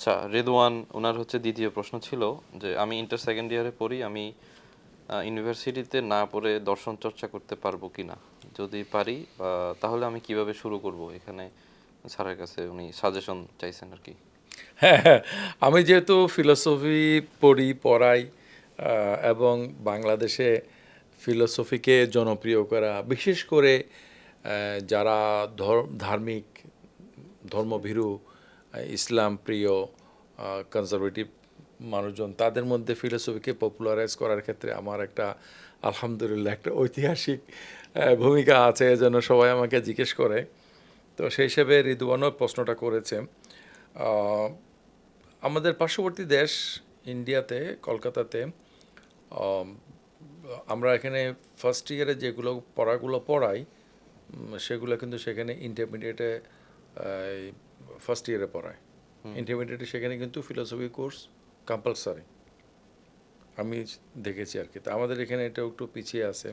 আচ্ছা রেদওয়ান ওনার হচ্ছে দ্বিতীয় প্রশ্ন ছিল যে আমি ইন্টার সেকেন্ড ইয়ারে পড়ি, আমি ইউনিভার্সিটিতে না পড়ে দর্শন চর্চা করতে পারব কিনা? যদি পারি তাহলে আমি কীভাবে শুরু করব? এখানে স্যারের কাছে উনি সাজেশন চাইছেন আর কি। হ্যাঁ হ্যাঁ আমি যেহেতু ফিলোসফি পড়ি, পড়াই এবং বাংলাদেশে ফিলোসফিকে জনপ্রিয় করা, বিশেষ করে যারা ধর- ধার্মিক, ধর্মভীরু ইসলাম প্রিয় কনজারভেটিভ মানুষজন, তাদের মধ্যে ফিলোসফিকে পপুলারাইজ করার ক্ষেত্রে আমার একটা, আলহামদুলিল্লাহ, একটা ঐতিহাসিক ভূমিকা আছে যেন সবাই আমাকে জিজ্ঞেস করে। তো সেই হিসেবে রিদুয়ানও প্রশ্নটা করেছে। আমাদের পার্শ্ববর্তী দেশ ইন্ডিয়াতে, কলকাতাতে আমরা এখানে ফার্স্ট ইয়ারে যেগুলো পড়াগুলো পড়াই সেগুলো কিন্তু সেখানে ইন্টারমিডিয়েটে ফার্স্ট ইয়ারে পড়ায়। ইন্টারমিডিয়েটে সেখানে কিন্তু ফিলোসফি কোর্স কম্পালসারি আমি দেখেছি আর কি। তা আমাদের এখানে এটা একটু পিছিয়ে আছে।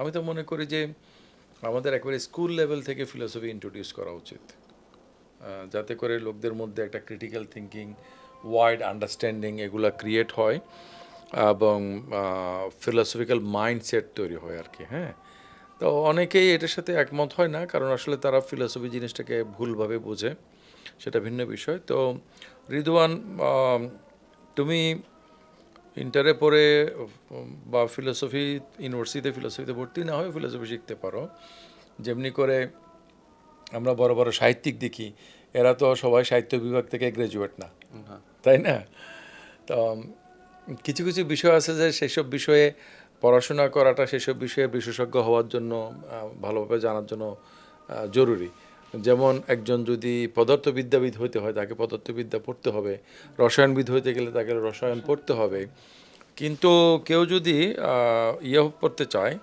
আমি তো মনে করি যে আমাদের একবারে স্কুল লেভেল থেকে ফিলোসফি ইন্ট্রোডিউস করা উচিত। যাতে করে লোকদের মধ্যে একটা ক্রিটিক্যাল থিঙ্কিং ওয়াইড আন্ডারস্ট্যান্ডিং এগুলা ক্রিয়েট হয় এবং ফিলোসফিক্যাল মাইন্ডসেট তৈরি হয় আর কি হ্যাঁ? তো অনেকেই এটার সাথে একমত হয় না কারণ আসলে তারা ফিলোসফি জিনিসটাকে ভুলভাবে বোঝে সেটা ভিন্ন বিষয়। তো রিদওয়ান তুমি ইন্টারে পড়ে বা ফিলোসফি ইউনিভার্সিটিতে ফিলোসফিতে ভর্তি না হয়ে ফিলোসফি শিখতে পারো। যেমনি করে আমরা বড় বড় সাহিত্যিক দেখি এরা তো সবাই সাহিত্য বিভাগ থেকে গ্র্যাজুয়েট না। হ্যাঁ। তাই না? তো কিছু কিছু বিষয় আছে যে সেসব বিষয়ে পড়াশোনা করাটা সেসব বিষয়ে বিশেষজ্ঞ হওয়ার জন্য ভালোভাবে জানার জন্য জরুরি। যেমন একজন যদি পদার্থবিদ্যাবিদ হইতে হয়, তাকে পদার্থবিদ্যা পড়তে হবে। রসায়নবিদ হইতে গেলে তাকে রসায়ন পড়তে হবে। কিন্তু কেউ যদি ইয়ে পড়তে চায়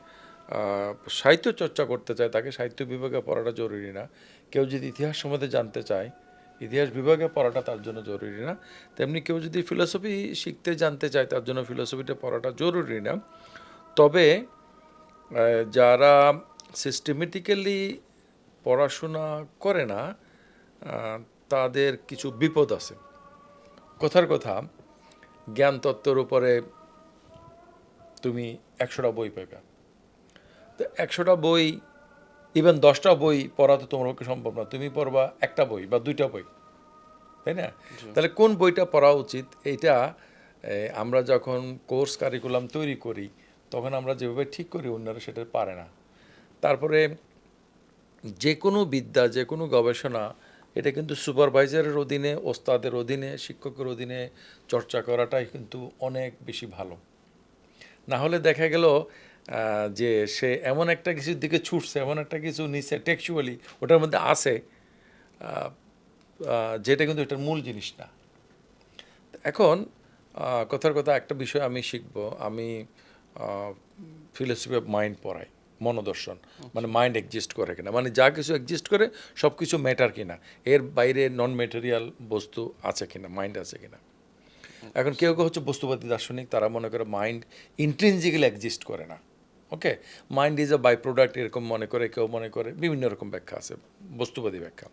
সাহিত্য চর্চা করতে চায়, তাকে সাহিত্য বিভাগে পড়াটা জরুরি না। কেউ যদি ইতিহাস সম্বন্ধে জানতে চায়, ইতিহাস বিভাগে পড়াটা তার জন্য জরুরি না। তেমনি কেউ যদি ফিলোসফি শিখতে জানতে চায়, তার জন্য ফিলোসফিটা পড়াটা জরুরি না। তবে যারা সিস্টেমেটিক্যালি পড়াশোনা করে না তাদের কিছু বিপদ আছে। কথার কথা জ্ঞান তত্ত্বের উপরে তুমি একশোটা বই পাবে তো একশোটা বই ইভেন দশটা বই পড়া তো তোমার পক্ষে সম্ভব না। তুমি পড়বা একটা বই বা দুইটা বই তাই না? তাহলে কোন বইটা পড়া উচিত? এটা আমরা যখন কোর্স কারিকুলাম তৈরি করি তখন আমরা যেভাবে ঠিক করি অন্যরা সেটা পারে না। তারপরে যে কোনো বিদ্যা যে কোনো গবেষণা এটা কিন্তু সুপারভাইজারের অধীনে ওস্তাদের অধীনে শিক্ষকের অধীনে চর্চা করাটাই কিন্তু অনেক বেশি ভালো। না হলে দেখা গেল যে সে এমন একটা কিছুর দিকে ছুটছে এমন একটা কিছু নিচে টেক্সুয়ালি ওটার মধ্যে আহ, যেটা কিন্তু এটার মূল জিনিস না। এখন কথার কথা একটা বিষয় আমি শিখব। আমি ফিলোসফি অফ মাইন্ড পড়ায়, মনোদর্শন মানে মাইন্ড এক্সিস্ট করে কিনা। মানে যা কিছু এক্সিস্ট করে সব কিছু ম্যাটার কিনা। এর বাইরে নন ম্যাটেরিয়াল বস্তু আছে কিনা মাইন্ড আছে কিনা। এখন কেউ কেউ হচ্ছে বস্তুবাদী দার্শনিক, তারা মনে করে মাইন্ড ইন্ট্রেন্সিক্যালি এক্সিস্ট করে না। Okay? Mind is a by product এরকম মনে করে, কেউ মনে করে, বিভিন্ন রকম ব্যাখ্যা আছে, বস্তুবাদী ব্যাখ্যা।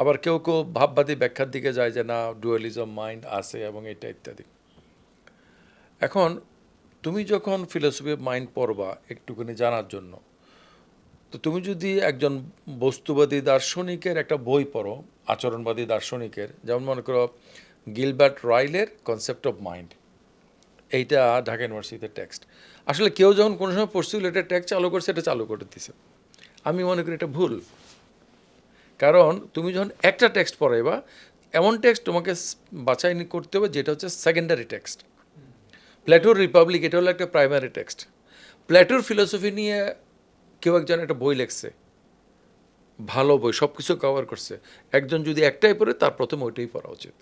আবার কেউ কেউ ভাববাদী ব্যাখ্যার দিকে যায় যে না ডুয়ালিজম মাইন্ড আছে এবং এটা ইত্যাদি। এখন তুমি যখন ফিলোসফি অফ মাইন্ড পড়বা একটুখানি জানার জন্য, তো তুমি যদি একজন বস্তুবাদী দার্শনিকের একটা বই পড়ো, আচরণবাদী দার্শনিকের, যেমন মনে করো গিলবার্ট রাইলের কনসেপ্ট অফ মাইন্ড এইটা ঢাকা ইউনিভার্সিটিতে টেক্সট আসলে কেউ যখন কোনো সময় পড়ছিল এটা টেক্সট চালু করছে, এটা চালু করে দিছে। আমি মনে করি এটা ভুল। কারণ তুমি যখন একটা টেক্সট পড়াইবা, এমন টেক্সট তোমাকে বাছাই করতে হবে যেটা হচ্ছে সেকেন্ডারি টেক্সট প্ল্যাটোর রিপাবলিক এটা হলো একটা প্রাইমারি টেক্সট প্ল্যাটোর ফিলোসফি নিয়ে কেউ একজন একটা বই লেখছে। ভালো বই সব কিছু কভার করছে। একজন যদি একটাই পড়ে তার প্রথম ওইটাই পড়া উচিত।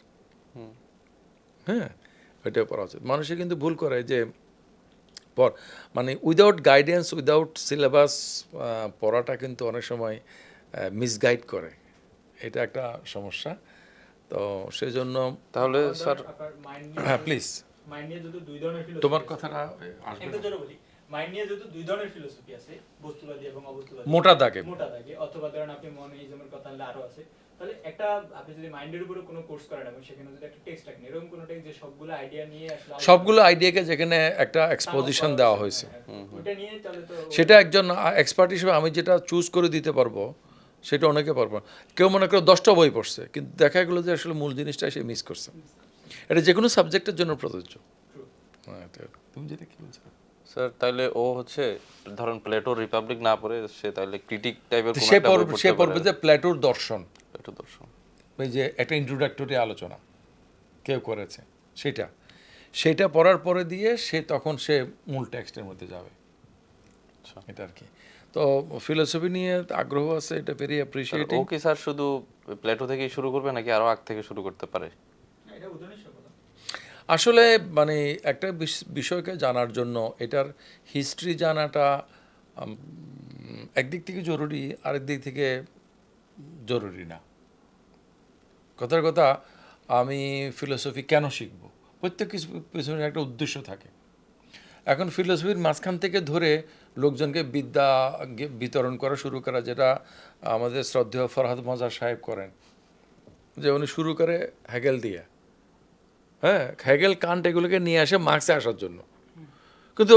হ্যাঁ ওইটাই পড়া উচিত। মানুষে কিন্তু ভুল করে যে পর মানে উইদাউট গাইডেন্স উইদাউট সিলেবাস পড়াটা কিন্তু অনেক সময় মিসগাইড করে। এটা একটা সমস্যা। তো সেই জন্য তাহলে স্যার হ্যাঁ প্লিজ মাইন্ড নিয়ে যেহেতু দুই ধরনের philosophy তোমার কথাটা আসবে একটা জোরে বলি মাইন্ড নিয়ে যেহেতু দুই ধরনের ফিলোসফি আছে বস্তুবাদী এবং অবস্তুবাদী। মোটা দাগে। মোটা দাগে অথবা ধরেন আপনি মনিজমের কথা আনলে আরও আছে তাহলে একটা আপনি যদি মাইন্ডের উপরে কোনো কোর্স করেন এবং সেখানে যদি একটা টেক্সট রাখেন এরকম কোনো টেক্সট যে সবগুলো আইডিয়া নিয়ে আসলে সবগুলো আইডিয়াকে যেখানে একটা এক্সপোজিশন দেওয়া হয়েছে, হয়েছে। হ্যাঁ, ওটা নিয়ে তাহলে তো সেটা একজন এক্সপার্ট হিসেবে আমি যেটা চুজ করে দিতে পারব সেটা অনেকে পারব কেউ মনে করে দশটা বই পড়ছে কিন্তু দেখা গেলো যে আসলে মূল জিনিসটা সে মিস করছে। এটা যে কোনো সাবজেক্টের জন্য প্রযোজ্য। হ্যাঁ, তুমি যেটা কি বলছো? স্যার তাহলে ও হচ্ছে ধরেন প্লেটোর রিপাবলিক না পড়ে সে তাহলে ক্রিটিক টাইপের সে পড়বে সে পড়বে যে প্লেটোর দর্শন। প্লেটো দর্শন। ওই যে একটা ইন্ট্রোডাক্টরি আলোচনা কেউ করেছে সেটা। সেটা পড়ার পরে দিয়ে সে তখন সে মূল টেক্সটের মধ্যে যাবে। আচ্ছা। এটা আর কি। তো ফিলোসফি নিয়ে আগ্রহ আছে এটা ভেরি অ্যাপ্রিসিয়েটিং ও কি স্যার শুধু প্লেটো থেকেই শুরু করবে নাকি আরও আগ থেকে শুরু করতে পারে? হ্যাঁ, এটা। আসলে মানে একটা বিষ- বিষয়কে জানার জন্য এটার হিস্ট্রি জানাটা একদিক থেকে জরুরি, আরেক দিক থেকে জরুরি না। কথার কথা, আমি ফিলোসফি কেন শিখব? প্রত্যেক কিছু পিছনে একটা উদ্দেশ্য থাকে। এখন ফিলোসফির মাঝখান থেকে ধরে লোকজনকে বিদ্যা বিতরণ করা শুরু করা, যেটা আমাদের শ্রদ্ধেয় ফরহাদ মজা সাহেব করেন, যে উনি শুরু করে হ্যাগেল দিয়ে। হ্যাঁ হ্যাগেল কান্ট এগুলোকে নিয়ে আসে মার্কসে আসার জন্য। কিন্তু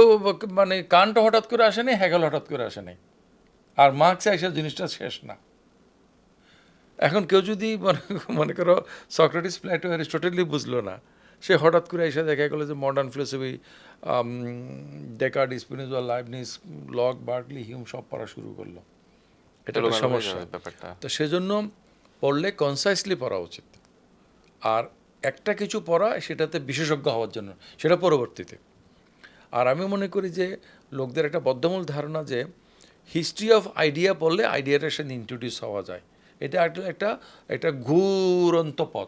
মানে কান্ট হঠাৎ করে আসেনি হ্যাগেল হঠাৎ করে আসেনি আর মার্কসে আসা জিনিসটা শেষ না। এখন কেউ যদি মনে মনে করো সক্রেটিস প্লেটো অ্যারিস্টোটেলই বুঝলো না সে হঠাৎ করে এসে দেখা গেলো যে modern philosophy Descartes Spinoza Leibniz Locke Berkeley Hume সব পড়া শুরু করল। এটা একটা সমস্যা। তো সেজন্য পড়লে কনসাইসলি পড়া উচিত। আর একটা কিছু পড়া সেটাতে বিশেষজ্ঞ হওয়ার জন্য, সেটা পরবর্তীতে। আর আমি মনে করি যে লোকদের একটা বদ্ধমূল ধারণা যে হিস্ট্রি অফ আইডিয়া পড়লে আইডিয়াটার সাথে ইন্ট্রোডিউস হওয়া যায়। এটা একটা একটা একটা ঘুরন্ত পথ।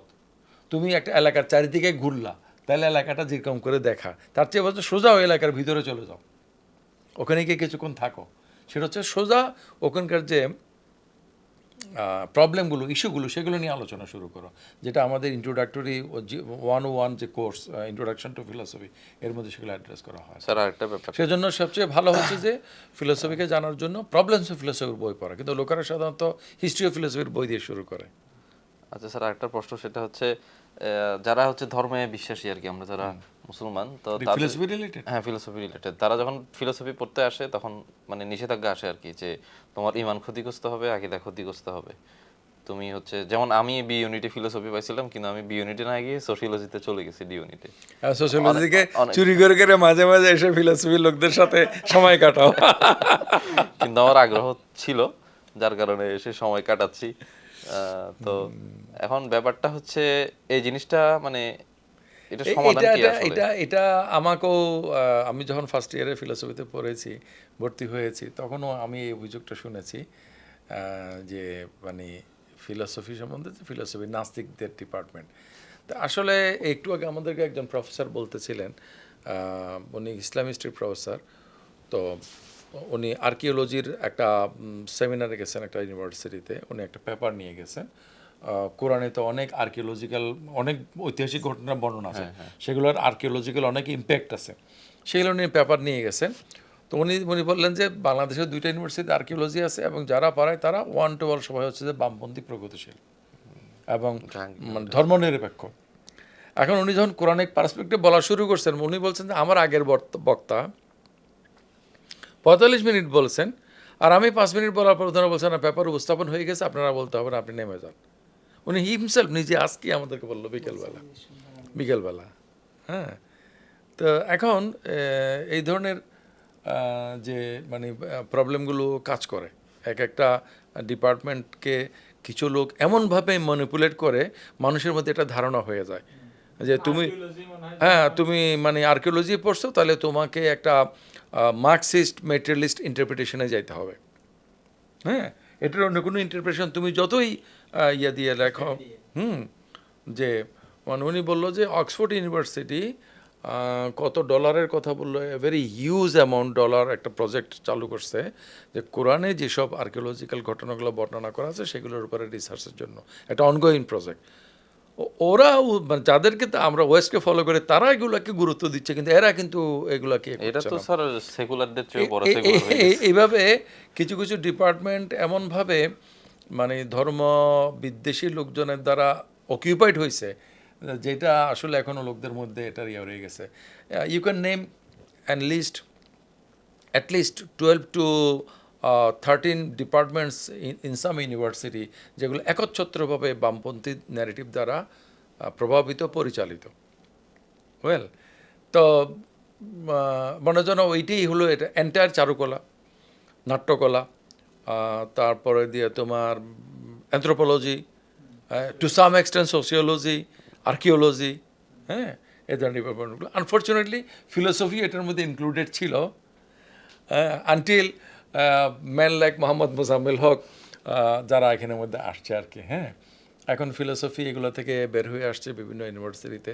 তুমি একটা এলাকার চারিদিকে ঘুরলা, তাহলে এলাকাটা যেরকম করে দেখা, তার চেয়ে বলছে সোজা ওই এলাকার ভিতরে চলে যাও। ওখানে গিয়ে কিছুক্ষণ থাকো। সেটা হচ্ছে সোজা ওখানকার যে প্রবলেমগুলো ইস্যুগুলো সেগুলো নিয়ে আলোচনা শুরু করো। যেটা আমাদের ইন্ট্রোডাক্টরি ওয়ান ও ওয়ান যে কোর্স ইন্ট্রোডাকশন টু ফিলোসফি এর মধ্যে সেগুলো অ্যাড্রেস করা হয়। স্যার আরেকটা ব্যাপার। সেজন্য সবচেয়ে ভালো হচ্ছে যে ফিলোসফিকে জানার জন্য প্রবলেমস অফ ফিলোসফির বই পড়া। কিন্তু লোকেরা সাধারণত হিস্ট্রি অফ ফিলোসফির বই দিয়ে শুরু করে। আচ্ছা স্যার আরেকটা প্রশ্ন সেটা হচ্ছে যারা হচ্ছে ধর্মে বিশ্বাসী আর কি আমরা যারা মুসলমান তো ফিলোসফি রিলেটেড হ্যাঁ ফিলোসফি রিলেটেড তারা যখন ফিলোসফি পড়তে আসে তখন মানে নিষেধাজ্ঞা আসে আর কি যে তোমার ইমান ক্ষতিগ্রস্ত হবে আকিদা ক্ষতিগ্রস্ত হবে। তুমি হচ্ছে যেমন আমি বি ইউনিটে ফিলোসফি পাইছিলাম কিন্তু আমি বি ইউনিটে না গিয়ে সোশিওলজিতে চলে গেছি ডি ইউনিটে সোশ্যালজিকে চুরি করে করে মাঝে মাঝে এসে ফিলোসফি লোকদের সাথে সময় কাটাও। কিন্তু আমার আগ্রহ ছিল যার কারণে এসে সময় কাটাচ্ছি। তো এখন ব্যাপারটা হচ্ছে এই জিনিসটা মানে এটা সমাধান এটা কি এটা আসলে? এটা এটা আমাকেও আমি যখন ফার্স্ট ইয়ারে ফিলোসফিতে পড়েছি ভর্তি হয়েছি তখনও আমি এই অভিযোগটা শুনেছি যে মানে ফিলোসফি সম্বন্ধে ফিলোসফি নাস্তিকদের ডিপার্টমেন্ট তা আসলে একটু আগে আমাদেরকে একজন প্রফেসর বলতেছিলেন উনি ইসলাম হিস্ট্রির প্রফেসর তো উনি আর্কিওলজির একটা সেমিনারে গেছেন একটা ইউনিভার্সিটিতে উনি একটা পেপার নিয়ে গেছেন। কোরআনে তো অনেক আর্কিওলজিক্যাল অনেক ঐতিহাসিক ঘটনার বর্ণনা আছে। সেগুলোর আর্কিওলজিক্যাল অনেক ইম্প্যাক্ট আছে। সেগুলো নিয়ে পেপার নিয়ে গেছেন। তো উনি উনি বললেন যে বাংলাদেশের দুইটা ইউনিভার্সিটিতে আর্কিওলজি আছে এবং যারা পারায় তারা ওয়ান টু ওয়ান সবাই হচ্ছে যে বামপন্থী প্রগতিশীল এবং মানে ধর্মনিরপেক্ষ। এখন উনি যখন কোরআনিক পার্সপেক্টিভ বলা শুরু করছেন উনি বলছেন যে আমার আগের বক্তা পঁয়তাল্লিশ মিনিট বলছেন আর আমি পাঁচ মিনিট বলার পর ওনারা বলছেন না পেপার উপস্থাপন হয়ে গেছে আপনারা বলতে হবে না আপনি নেমে যান। উনি হিমসেলফ নিজে আজকে আমাদেরকে বলল বিকেলবেলা। বিকেলবেলা হ্যাঁ। তো এখন এই ধরনের যে মানে প্রবলেমগুলো কাজ করে। এক একটা ডিপার্টমেন্টকে কিছু লোক এমনভাবে ম্যানিপুলেট করে মানুষের মধ্যে একটা ধারণা হয়ে যায় যে তুমি হ্যাঁ তুমি মানে আর্কিওলজি পড়ছো তাহলে তোমাকে একটা মার্কসিস্ট মেটেরিয়ালিস্ট ইন্টারপ্রিটেশনে যাইতে হবে। হ্যাঁ? এটার অন্য কোনো ইন্টারপ্রিটেশন তুমি যতই ইয়া দিয়ে লেখো হুম যে মানে উনি বলল যে অক্সফোর্ড ইউনিভার্সিটি কত ডলারের কথা বলল ভেরি হিউজ অ্যামাউন্ট ডলার একটা প্রজেক্ট চালু করছে যে কোরআনে যেসব আর্কিওলজিক্যাল ঘটনাগুলো বর্ণনা করা আছে সেগুলোর উপরে রিসার্চের জন্য। একটা অনগোয়িং প্রজেক্ট ওরা মানে যাদেরকে আমরা ওয়েস্টকে ফলো করে তারা এগুলাকে গুরুত্ব দিচ্ছে কিন্তু এরা কিন্তু এগুলাকে এটা তো স্যার সেকুলারদের চেয়ে বড় এইভাবে কিছু কিছু ডিপার্টমেন্ট এমনভাবে মানে ধর্ম বিদ্বেষী লোকজনের দ্বারা অকিউপাইড হয়েছে যেটা আসলে এখনও লোকদের মধ্যে এটার ইয়ে রয়ে গেছে। You can name and list at least 12 to 13 departments in, in some university যেগুলো একচ্ছত্রভাবে বামপন্থী ন্যারেটিভ দ্বারা প্রভাবিত পরিচালিত। ওয়েল তো মনে যেন ওইটাই হলো এটা এন্টায়ার চারুকলা নাট্যকলা তারপরে দিয়ে তোমার anthropology to some extent sociology archaeology হ্যাঁ এই ধরনের ডিপার্টমেন্টগুলো আনফর্চুনেটলি ফিলোসফি এটার মধ্যে ইনক্লুডেড ছিল until man like Mohammad Mozammel Haque যারা এখানের মধ্যে আসছে আর কি হ্যাঁ? এখন ফিলোসফি এগুলো থেকে বের হয়ে আসছে বিভিন্ন ইউনিভার্সিটিতে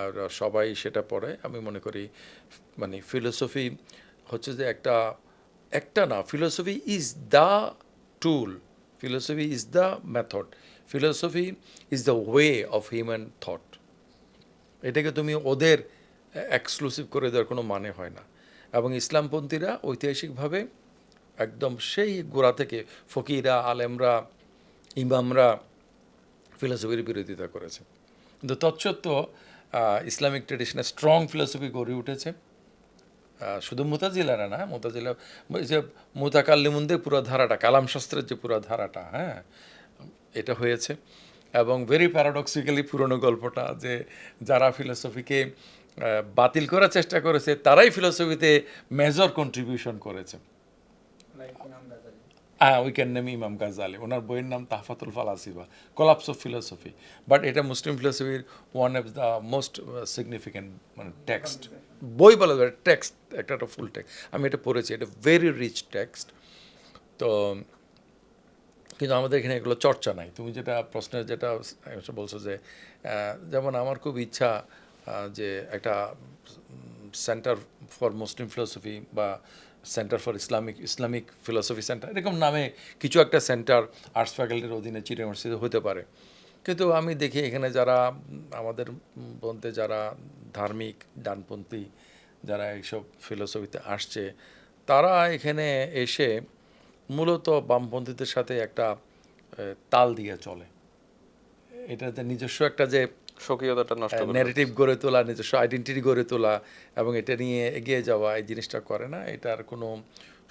আর সবাই সেটা পড়ে। আমি মনে করি মানে ফিলোসফি হচ্ছে যে একটা একটা না philosophy is the tool philosophy is the method philosophy is the way of human thought এটাকে তুমি ওদের এক্সক্লুসিভ করে দেওয়ার কোনো মানে হয় না। এবং ইসলামপন্থীরা ঐতিহাসিকভাবে একদম সেই গোড়া থেকে ফকিরা, আলেমরা, ইমামরা ফিলোসফির বিরোধিতা করেছে। কিন্তু তৎসত্ত্বেও ইসলামিক ট্রেডিশনে স্ট্রং ফিলোসফি গড়ে উঠেছে। শুধু মুতাজিলারা না, মুতাজিলা যে মুতাকাল্লিমুনদের পুরো ধারাটা কালাম শাস্ত্রের যে পুরো ধারাটা হ্যাঁ এটা হয়েছে। এবং ভেরি প্যারাডক্সিক্যালি পুরনো গল্পটা যে যারা ফিলোসফিকে বাতিল করার চেষ্টা করেছে তারাই ফিলোসফিতে মেজর কন্ট্রিবিউশন করেছে। হ্যাঁ উই ক্যান নেম ইমাম গাজালি ওনার বইয়ের নাম তাহফাতুল ফালাসিবা কলাপস অফ ফিলোসফি বাট এটা Muslim ফিলোসফির one of the most significant মানে টেক্সট বই বলা যায় টেক্সট একটা একটা ফুল টেক্সট আমি এটা পড়েছি এটা ভেরি রিচ টেক্সট তো কিন্তু আমাদের এখানে এগুলো চর্চা নাই। তুমি যেটা প্রশ্নের যেটা বলছো যে যেমন আমার খুব ইচ্ছা যে একটা সেন্টার ফর মুসলিম ফিলোসফি বা centre for Islamic Islamic philosophy centre এরকম নামে কিছু একটা সেন্টার আর্টস ফ্যাকাল্টির অধীনে চিটা ইউনিভার্সিটি হতে পারে। কিন্তু আমি দেখি এখানে যারা, আমাদের মধ্যে যারা ধার্মিক, ডানপন্থী, যারা এইসব ফিলোসফিতে আসছে, তারা এখানে এসে মূলত বামপন্থীদের সাথে একটা তাল দিয়ে চলে। এটাতে নিজস্ব একটা যে স্বকীয়তাটা নষ্ট ন্যারেটিভ গড়ে তোলা নিজস্ব আইডেন্টিটি গড়ে তোলা এবং এটা নিয়ে এগিয়ে যাওয়া এই জিনিসটা করে না এটার কোনো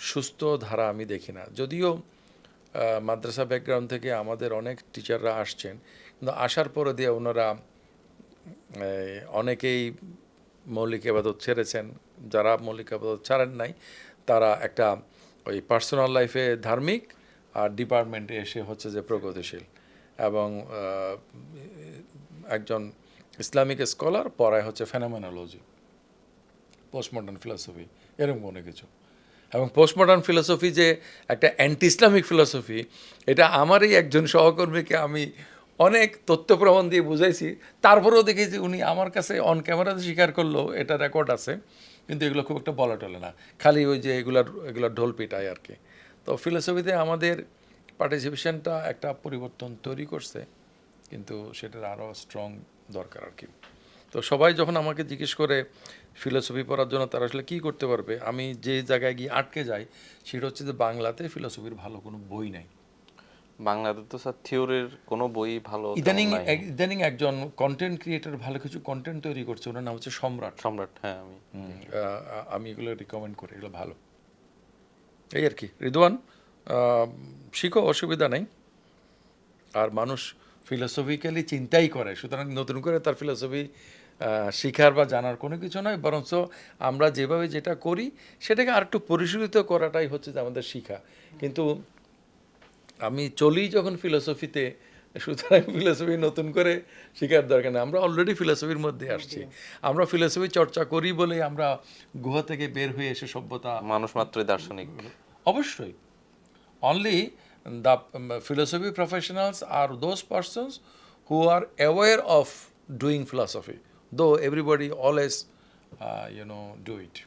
সুস্থ ধারা আমি দেখি না। যদিও মাদ্রাসা ব্যাকগ্রাউন্ড থেকে আমাদের অনেক টিচাররা আসছেন কিন্তু আসার পরে দিয়ে ওনারা অনেকেই মৌলিক আবাদত ছেড়েছেন। যারা মৌলিক আবাদত ছাড়েন নাই তারা একটা ওই পার্সোনাল লাইফে ধার্মিক আর ডিপার্টমেন্টে এসে হচ্ছে যে প্রগতিশীল। এবং একজন ইসলামিক স্কলার, পড়ায় হচ্ছে ফেনোমেনোলজি পোস্টমডার্ন ফিলোসফি এরকম কোনো কিছু। এবং পোস্টমডার্ন ফিলোসফি যে একটা অ্যান্টি ইসলামিক ফিলোসফি এটা আমারই একজন সহকর্মীকে আমি অনেক তথ্য প্রমাণ দিয়ে বুঝাইছি। তারপরেও দেখেছি উনি আমার কাছে অন ক্যামেরাতে স্বীকার করল, এটা রেকর্ড আছে, কিন্তু এগুলো খুব একটা বলা টলে না। খালি ওই যে এগুলার এগুলার ঢোল পিটায় আর কি। তো ফিলোসফিতে আমাদের পার্টিসিপেশনটা একটা পরিবর্তন তৈরি করছে কিন্তু সেটার আরও স্ট্রং দরকার আর কি। তো সবাই যখন আমাকে জিজ্ঞেস করে ফিলোসফি পড়ার জন্য তারা আসলে কী করতে পারবে? আমি যে জায়গায় গিয়ে আটকে যাই সেটা হচ্ছে যে বাংলাতে ফিলোসফির ভালো কোনো বই নাই। বাংলাতে তো স্যার থিওরির কোনো বই ভালো ইদানিং ইদানিং একজন কন্টেন্ট ক্রিয়েটর ভালো কিছু কন্টেন্ট তৈরি করছে ওনার নাম হচ্ছে সম্রাট। সম্রাট হ্যাঁ আমি আমি এগুলো রিকমেন্ড করি এগুলো ভালো। এই আর কি রিদওয়ান? শিখো অসুবিধা নেই। আর মানুষ ফিলোসফিক্যালি চিন্তাই করে সুতরাং নতুন করে তার ফিলোসফি শিখার বা জানার কোনো কিছু নয় বরঞ্চ আমরা যেভাবে যেটা করি সেটাকে আর একটু পরিশোধিত করাটাই হচ্ছে যে আমাদের শিখা। কিন্তু আমি চলি যখন ফিলোসফিতে সুতরাং ফিলোসফি নতুন করে শেখার দরকার নেই। আমরা অলরেডি ফিলোসফির মধ্যে আসছি। আমরা ফিলোসফি চর্চা করি বলেই আমরা গুহা থেকে বের হয়ে এসে সভ্যতা মানুষ মাত্রই দার্শনিক। অবশ্যই। Only the um, philosophy professionals are those persons who are aware of doing philosophy, though everybody always, uh, you know, do it.